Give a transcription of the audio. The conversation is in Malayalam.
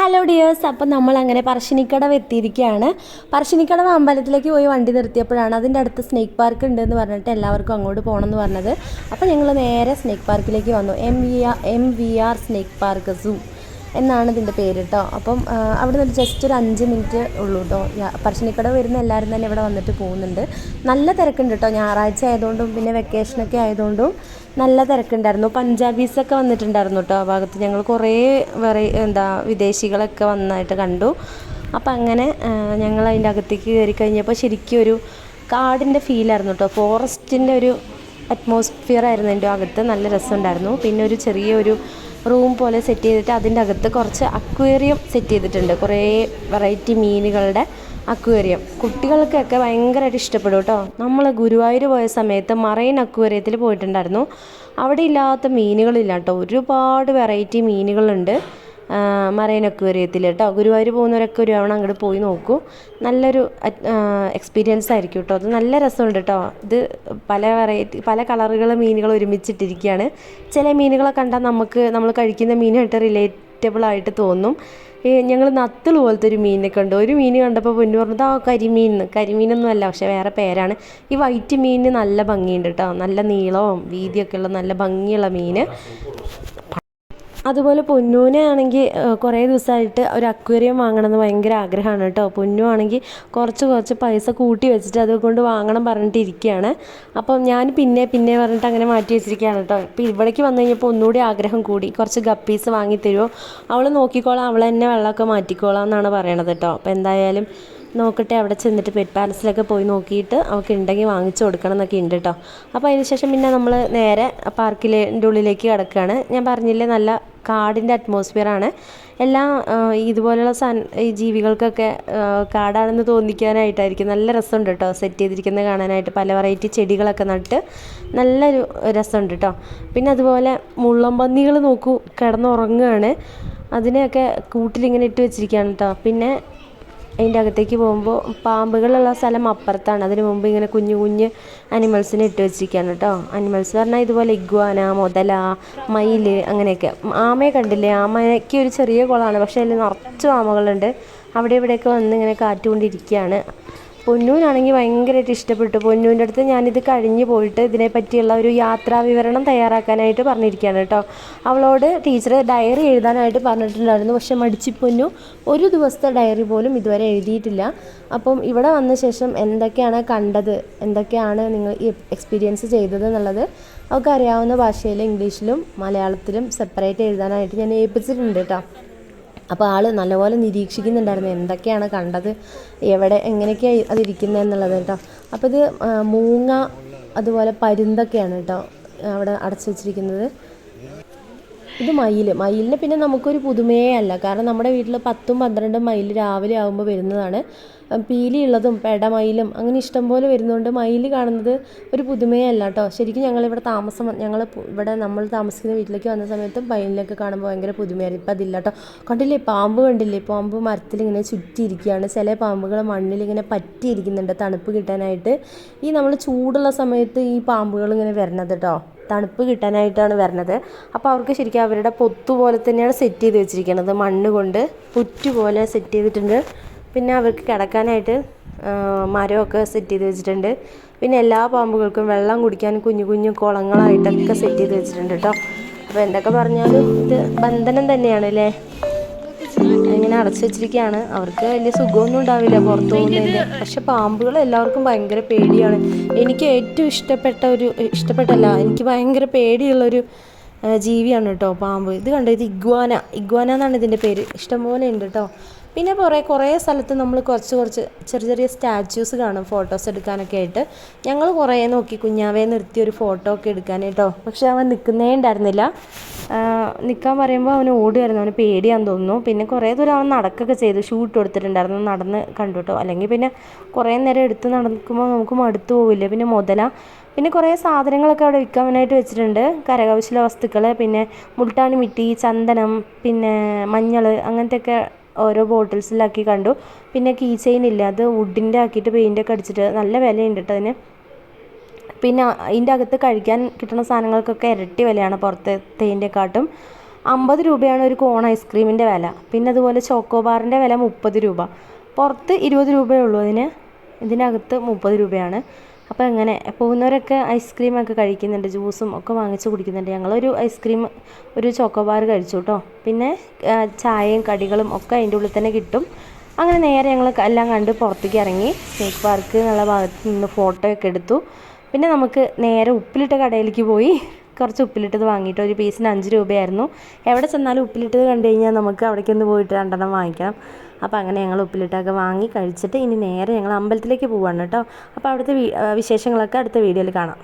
ഹലോ ഡിയേഴ്സ് അപ്പം നമ്മൾ അങ്ങനെ പറശ്ശിനിക്കടവ് എത്തിയിരിക്കുകയാണ്. പറശ്ശിനിക്കടവ് അമ്പലത്തിലേക്ക് പോയി വണ്ടി നിർത്തിയപ്പോഴാണ് അതിന്റെ അടുത്ത് സ്നേക്ക് പാർക്ക് ഉണ്ട് എന്ന് പറഞ്ഞിട്ട് എല്ലാവർക്കും അങ്ങോട്ട് പോകണം എന്ന് പറഞ്ഞത്. അപ്പോൾ ഞങ്ങൾ നേരെ സ്നേക്ക് പാർക്കിലേക്ക് വന്നു. M V R M V R snake park zoo എന്നാണ് ഇതിന്റെ പേര് കേട്ടോ അപ്പം അവിടെ നിന്ന് ജസ്റ്റ് ഒരു അഞ്ച് മിനിറ്റ് ഉള്ളൂ കേട്ടോ പറശ്ശിനിക്കട വരുന്ന എല്ലാവരും തന്നെ ഇവിടെ വന്നിട്ട് പോകുന്നുണ്ട്. നല്ല തിരക്കുണ്ട് കേട്ടോ ഞായറാഴ്ച ആയതുകൊണ്ടും പിന്നെ വെക്കേഷനൊക്കെ ആയതുകൊണ്ടും നല്ല തിരക്കുണ്ടായിരുന്നു. പഞ്ചാബീസൊക്കെ വന്നിട്ടുണ്ടായിരുന്നു കേട്ടോ ആ ഭാഗത്ത്. ഞങ്ങൾ കുറേ വേറെ എന്താ വിദേശികളൊക്കെ വന്നായിട്ട് കണ്ടു. അപ്പം അങ്ങനെ ഞങ്ങൾ അതിന്റെ അകത്തേക്ക് കയറി കഴിഞ്ഞപ്പോൾ ശരിക്കും ഒരു കാടിന്റെ ഫീലായിരുന്നു കേട്ടോ ഫോറസ്റ്റിന്റെ ഒരു അറ്റ്മോസ്ഫിയർ ആയിരുന്നു എന്റെ അകത്ത്. നല്ല രസമുണ്ടായിരുന്നു. പിന്നെ ഒരു ചെറിയൊരു റൂം പോലെ സെറ്റ് ചെയ്തിട്ട് അതിന്റെ അകത്ത് കുറച്ച് അക്വേറിയം സെറ്റ് ചെയ്തിട്ടുണ്ട്. കുറേ വെറൈറ്റി മീനുകളുടെ അക്വേറിയം. കുട്ടികൾക്കൊക്കെ ഭയങ്കരമായിട്ട് ഇഷ്ടപ്പെടും കേട്ടോ. നമ്മൾ ഗുരുവായൂർ പോയ സമയത്ത് മറൈൻ അക്വേറിയത്തിൽ പോയിട്ടുണ്ടായിരുന്നു. അവിടെ ഇല്ലാത്ത മീനുകളില്ല കേട്ടോ. ഒരുപാട് വെറൈറ്റി മീനുകളുണ്ട്. മറൈൻ അക്വേറിയത്തിൽ കേട്ടോ. ഗുരുവായൂർ പോകുന്നവരൊക്കെ ഒരു തവണ അങ്ങോട്ട് പോയി നോക്കൂ. നല്ലൊരു എക്സ്പീരിയൻസ് ആയിരിക്കും കേട്ടോ. അത് നല്ല രസമുണ്ട് കേട്ടോ. ഇത് പല വെറൈറ്റി പല കളറുകൾ മീനുകൾ ഒരുമിച്ചിട്ടിരിക്കുകയാണ് ചില മീനുകളെ കണ്ടാൽ നമുക്ക് നമ്മൾ കഴിക്കുന്ന മീനായിട്ട് റിലേറ്റബിൾ ആയിട്ട് തോന്നും. ഞങ്ങൾ നത്തൾ പോലത്തെ ഒരു മീനിനെ കണ്ടു. ഒരു മീൻ കണ്ടപ്പോൾ പൊന്നു പറഞ്ഞത് ആ കരിമീൻ. കരിമീനൊന്നും അല്ല പക്ഷെ വേറെ പേരാണ്. ഈ വൈറ്റ് മീനിന് നല്ല ഭംഗിയുണ്ട് കേട്ടോ. നല്ല നീളവും വീതിയൊക്കെ ഉള്ള നല്ല ഭംഗിയുള്ള മീൻ അതുപോലെ പൊന്നൂനെ ആണെങ്കിൽ കുറേ ദിവസമായിട്ട് ഒരു അക്വേറിയം വാങ്ങണമെന്ന് ഭയങ്കര ആഗ്രഹമാണ് കേട്ടോ. പൊന്നു ആണെങ്കിൽ കുറച്ച് കുറച്ച് പൈസ കൂട്ടി വെച്ചിട്ട് അതുകൊണ്ട് വാങ്ങണം പറഞ്ഞിട്ട് ഇരിക്കുകയാണ്. അപ്പം ഞാൻ പിന്നെ പിന്നെ പറഞ്ഞിട്ട് അങ്ങനെ മാറ്റി വെച്ചിരിക്കുകയാണ് കേട്ടോ. ഇപ്പം ഇവിടേക്ക് വന്നു കഴിഞ്ഞപ്പോൾ ഒന്നുകൂടി ആഗ്രഹം കൂടി. കുറച്ച് ഗപ്പീസ് വാങ്ങി തരുമോ? അവൾ നോക്കിക്കോളാം. അവൾ തന്നെ വെള്ളമൊക്കെ മാറ്റിക്കോളാം എന്നാണ് പറയണത് കേട്ടോ. അപ്പോൾ എന്തായാലും നോക്കട്ടെ അവിടെ ചെന്നിട്ട് പെറ്റ് പാലസിലൊക്കെ പോയി നോക്കിയിട്ട് അവൾക്ക് ഉണ്ടെങ്കിൽ വാങ്ങിച്ചു കൊടുക്കണം എന്നൊക്കെ ഉണ്ട് കേട്ടോ അപ്പോൾ അതിന് ശേഷം പിന്നെ നമ്മൾ നേരെ പാർക്കിന്റെ ഉള്ളിലേക്ക് കിടക്കുകയാണ് ഞാൻ പറഞ്ഞില്ലേ നല്ല കാടിന്റെ അറ്റ്മോസ്ഫിയറാണ് എല്ലാ ഇതുപോലെയുള്ള സൻ ഈ ജീവികൾക്കൊക്കെ കാടാണെന്ന് തോന്നിക്കാനായിട്ടായിരിക്കും. നല്ല രസമുണ്ട് കേട്ടോ സെറ്റ് ചെയ്തിരിക്കുന്നത് കാണാനായിട്ട്. പല വെറൈറ്റി ചെടികളൊക്കെ നട്ട് നല്ലൊരു രസമുണ്ട് കേട്ടോ പിന്നെ അതുപോലെ മുള്ളംപന്നികൾ നോക്കൂ കിടന്നുറങ്ങുകയാണ് അതിനെയൊക്കെ കൂട്ടിലിങ്ങനെ ഇട്ട് വെച്ചിരിക്കുകയാണ് കേട്ടോ പിന്നെ അതിന്റെ അകത്തേക്ക് പോകുമ്പോൾ പാമ്പുകളുള്ള സ്ഥലം അപ്പുറത്താണ്. അതിന് മുമ്പ് ഇങ്ങനെ കുഞ്ഞു കുഞ്ഞ് അനിമൽസിനെ ഇട്ട് വെച്ചിരിക്കുകയാണ് കേട്ടോ. അനിമൽസ് പറഞ്ഞാൽ ഇതുപോലെ ഇഗ്വാന മുതല മയിൽ അങ്ങനെയൊക്കെ. ആമയെ കണ്ടില്ലേ? ആമയ്ക്ക് ഒരു ചെറിയ കുളമാണ്. പക്ഷേ അതിൽ നിറച്ചും ആമകളുണ്ട്. അവിടെ ഇവിടെയൊക്കെ വന്ന് ഇങ്ങനെ കാറ്റുകൊണ്ടിരിക്കുകയാണ്. പൊന്നൂനാണെങ്കിൽ ഭയങ്കരമായിട്ട് ഇഷ്ടപ്പെട്ടു. പൊന്നൂന്റെ അടുത്ത് ഞാനിത് കഴിഞ്ഞ് പോയിട്ട് ഇതിനെ പറ്റിയുള്ള ഒരു യാത്രാ വിവരണം തയ്യാറാക്കാനായിട്ട് പറഞ്ഞിരിക്കുകയാണ് കേട്ടോ. അവളോട് ടീച്ചർ ഡയറി എഴുതാനായിട്ട് പറഞ്ഞിട്ടുണ്ടായിരുന്നു. പക്ഷെ മടിച്ച് പൊന്നു ഒരു ദിവസത്തെ ഡയറി പോലും ഇതുവരെ എഴുതിയിട്ടില്ല. അപ്പം ഇവിടെ വന്ന ശേഷം എന്തൊക്കെയാണ് കണ്ടത്? എന്തൊക്കെയാണ് നിങ്ങൾ എക്സ്പീരിയൻസ് ചെയ്തത് എന്നുള്ളത് അവർക്ക് അറിയാവുന്ന ഭാഷയിൽ ഇംഗ്ലീഷിലും മലയാളത്തിലും സെപ്പറേറ്റ് എഴുതാനായിട്ട് ഞാൻ ഏൽപ്പിച്ചിട്ടുണ്ട് കേട്ടോ. അപ്പോൾ ആൾ നല്ലപോലെ നിരീക്ഷിക്കുന്നുണ്ടായിരുന്നു എന്തൊക്കെയാണ് കണ്ടത് എവിടെ എങ്ങനെയൊക്കെയാണ് അതിരിക്കുന്നത് എന്നുള്ളത് കേട്ടോ. അപ്പോൾ ഇത് മൂങ്ങ അതുപോലെ പരുന്തൊക്കെയാണ് കേട്ടോ അവിടെ അടച്ചു വെച്ചിരിക്കുന്നത്. ഇത് മയിൽ മയിലിന് പിന്നെ നമുക്കൊരു പുതുമയേ അല്ല. കാരണം നമ്മുടെ വീട്ടിൽ പത്തും പന്ത്രണ്ടും മയിൽ രാവിലെ ആകുമ്പോൾ വരുന്നതാണ്. പീലിയുള്ളതും പെടമയിലും അങ്ങനെ ഇഷ്ടംപോലെ വരുന്നതുകൊണ്ട് മയിൽ കാണുന്നത് ഒരു പുതുമയേ അല്ല കേട്ടോ ശരിക്കും ഞങ്ങളിവിടെ താമസം ഞങ്ങൾ ഇവിടെ നമ്മൾ താമസിക്കുന്ന വീട്ടിലേക്ക് വന്ന സമയത്തും മയിലിനൊക്കെ കാണുമ്പോൾ ഭയങ്കര പുതുമയായിരുന്നു. ഇപ്പം അതില്ല കേട്ടോ കണ്ടില്ലേ പാമ്പ് കണ്ടില്ലേ? പാമ്പ് മരത്തിലിങ്ങനെ ചുറ്റിയിരിക്കുകയാണ്. ചില പാമ്പുകൾ മണ്ണിലിങ്ങനെ പറ്റിയിരിക്കുന്നുണ്ട് തണുപ്പ് കിട്ടാനായിട്ട്. ഈ നമ്മൾ ചൂടുള്ള സമയത്ത് ഈ പാമ്പുകൾ ഇങ്ങനെ വരണത് കേട്ടോ തണുപ്പ് കിട്ടാനായിട്ടാണ് വരുന്നത് അപ്പോൾ അവർക്ക് ശരിക്കും അവരുടെ പൊത്തു പോലെ തന്നെയാണ് സെറ്റ് ചെയ്ത് വെച്ചിരിക്കുന്നത് മണ്ണ് കൊണ്ട് പുറ്റ് പോലെ സെറ്റ് ചെയ്തിട്ടുണ്ട്. പിന്നെ അവർക്ക് കിടക്കാനായിട്ട് മരമൊക്കെ സെറ്റ് ചെയ്ത് വെച്ചിട്ടുണ്ട്. പിന്നെ എല്ലാ പാമ്പുകൾക്കും വെള്ളം കുടിക്കാൻ കുഞ്ഞു കുഞ്ഞു കുളങ്ങളായിട്ടൊക്കെ സെറ്റ് ചെയ്ത് വെച്ചിട്ടുണ്ട് കേട്ടോ അപ്പോൾ എന്തൊക്കെ പറഞ്ഞാലും ഇത് ബന്ധനം തന്നെയാണ് അല്ലേ ഇങ്ങനെ അടച്ചു വെച്ചിരിക്കുകയാണ് അവർക്ക് വലിയ സുഖമൊന്നും ഉണ്ടാവില്ല പുറത്തു പോകുന്നതിന്റെ പക്ഷെ പാമ്പുകൾ എല്ലാവർക്കും ഭയങ്കര പേടിയാണ്. എനിക്ക് ഏറ്റവും ഇഷ്ടപ്പെട്ട ഒരു ഇഷ്ടപ്പെട്ടല്ല എനിക്ക് ഭയങ്കര പേടിയുള്ളൊരു ജീവിയാണ് കേട്ടോ പാമ്പ്. ഇത് കണ്ടോ? ഇത് ഇഗ്വാന. ഇഗ്വാന എന്നാണ് ഇതിന്റെ പേര്. ഇഷ്ടംപോലെ ഉണ്ട് കേട്ടോ. പിന്നെ കുറേ കുറേ സ്ഥലത്ത് നമ്മൾ കുറച്ച് കുറച്ച് ചെറിയ ചെറിയ സ്റ്റാച്യൂസ് കാണും ഫോട്ടോസ് എടുക്കാനൊക്കെ ആയിട്ട്. ഞങ്ങൾ കുറേ നോക്കി കുഞ്ഞാവേ നിർത്തി ഒരു ഫോട്ടോ ഒക്കെ എടുക്കാനായിട്ടോ പക്ഷെ അവൻ നിൽക്കുന്നേ ഉണ്ടായിരുന്നില്ല. നിൽക്കാൻ പറയുമ്പോൾ അവന് ഓടുമായിരുന്നു അവന് പേടിയാന്ന് തോന്നുന്നു. പിന്നെ കുറേ ദൂരം അവൻ നടക്കൊക്കെ ചെയ്തു ഷൂട്ട് കൊടുത്തിട്ടുണ്ടായിരുന്നു നടന്ന് കണ്ടു കേട്ടോ അല്ലെങ്കിൽ പിന്നെ കുറേ നേരം എടുത്ത് നടക്കുമ്പോൾ നമുക്ക് മടുത്തു പോവില്ല. പിന്നെ മുതല പിന്നെ കുറേ സാധനങ്ങളൊക്കെ അവിടെ വിൽക്കാനായിട്ട് വെച്ചിട്ടുണ്ട്. കരകൗശല വസ്തുക്കൾ പിന്നെ മുൾട്ടാണി മിട്ടി ചന്ദനം പിന്നെ മഞ്ഞൾ അങ്ങനത്തെയൊക്കെ ഓരോ ബോട്ടിൽസിലാക്കി കണ്ടു. പിന്നെ കീ ചെയിൻ ഇല്ല അത് വുഡിന്റെ ആക്കിയിട്ട് പെയിന്റൊക്കെ അടിച്ചിട്ട് നല്ല വിലയുണ്ട് കേട്ടോ അതിന്. പിന്നെ അതിന്റെ അകത്ത് കഴിക്കാൻ കിട്ടുന്ന സാധനങ്ങൾക്കൊക്കെ ഇരട്ടി വിലയാണ് പുറത്തെ തേന്റെക്കാട്ടും അമ്പത് രൂപയാണ് ഒരു കോൺ ഐസ്ക്രീമിന്റെ വില. പിന്നെ അതുപോലെ ചോക്കോബാറിന്റെ വില മുപ്പത് രൂപ. പുറത്ത് ഇരുപത് രൂപയേ ഉള്ളൂ അതിന്. ഇതിനകത്ത് മുപ്പത് രൂപയാണ്. അപ്പോൾ അങ്ങനെ പോകുന്നവരൊക്കെ ഐസ്ക്രീമൊക്കെ കഴിക്കുന്നുണ്ട് ജ്യൂസും ഒക്കെ വാങ്ങിച്ച് കുടിക്കുന്നുണ്ട്. ഞങ്ങളൊരു ഐസ്ക്രീം ഒരു ചോക്കോബാർ കഴിച്ചു കേട്ടോ പിന്നെ ചായയും കടികളും ഒക്കെ അതിന്റെ ഉള്ളിൽ തന്നെ കിട്ടും. അങ്ങനെ നേരെ ഞങ്ങൾ എല്ലാം കണ്ട് പുറത്തേക്ക് ഇറങ്ങി സ്നേക്ക് പാർക്ക് എന്നുള്ള ഭാഗത്ത് നിന്ന് ഫോട്ടോ ഒക്കെ എടുത്തു. പിന്നെ നമുക്ക് നേരെ ഉപ്പിലിട്ട കടയിലേക്ക് പോയി. കുറച്ച് ഉപ്പിലിട്ടത് വാങ്ങിയിട്ട് ഒരു പീസിന് അഞ്ച് രൂപയായിരുന്നു. എവിടെ ചെന്നാലും ഉപ്പിലിട്ടത് കണ്ടു കഴിഞ്ഞാൽ നമുക്ക് അവിടേക്കൊന്ന് പോയിട്ട് രണ്ടെണ്ണം വാങ്ങിക്കണം അപ്പോൾ അങ്ങനെ ഞങ്ങൾ ഉപ്പിലിട്ടൊക്കെ വാങ്ങി കഴിച്ചിട്ട് ഇനി നേരെ ഞങ്ങൾ അമ്പലത്തിലേക്ക് പോവാണ് കേട്ടോ. അപ്പോൾ അവിടുത്തെ വിശേഷങ്ങളൊക്കെ അടുത്ത വീഡിയോയിൽ കാണാം.